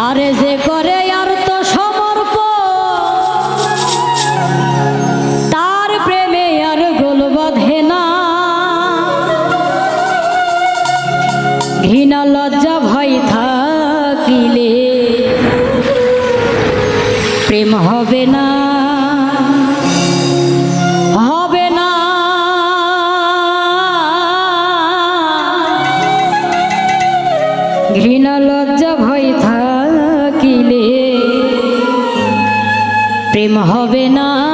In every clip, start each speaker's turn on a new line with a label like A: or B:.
A: আরে যে করে আর তো সমর্প তার প্রেমে আর গোল বাঁধে না। ঘৃণা প্রেম হবে না।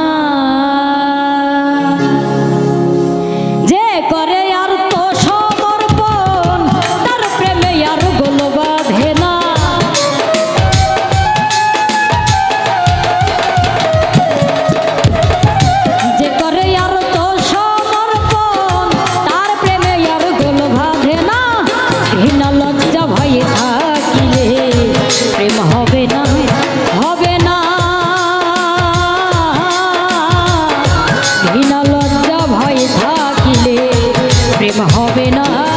A: प्रेम हो ना।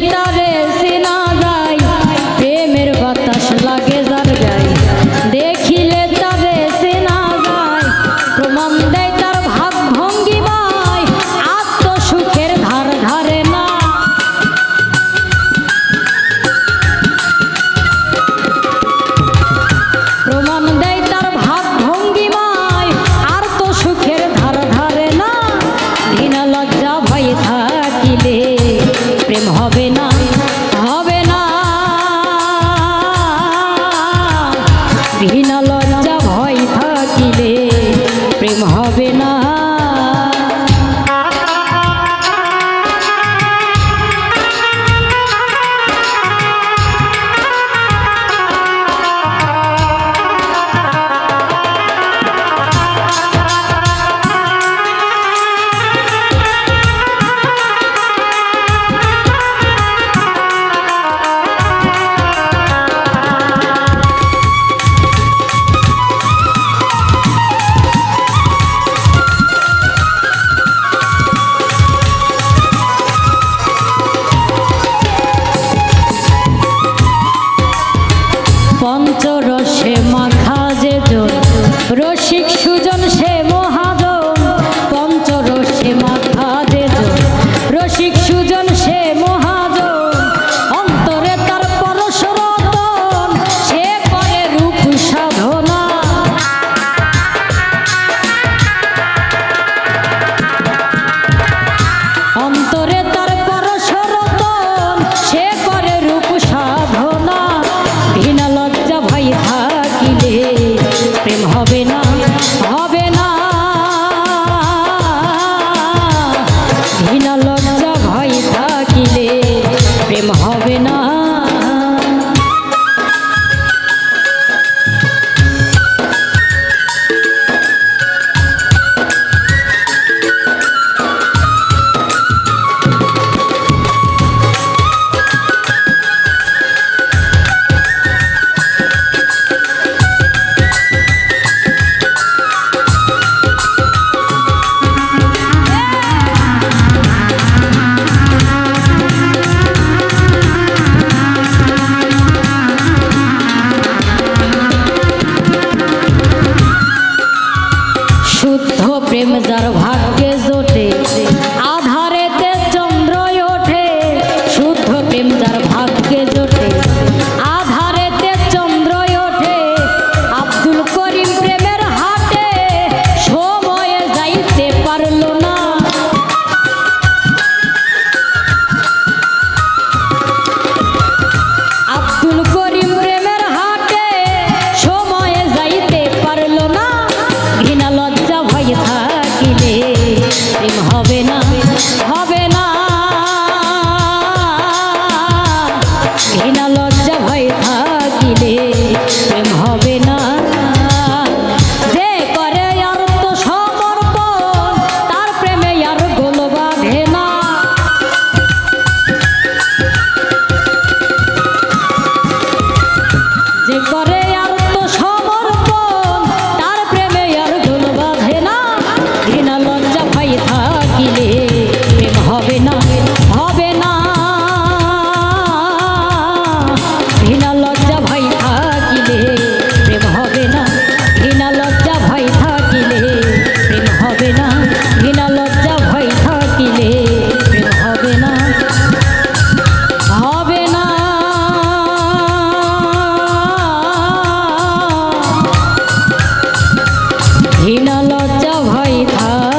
A: তারে সুজন সে মহাজন পঞ্চরস সে মাধব আসিলে। লজ্জা ভয় থা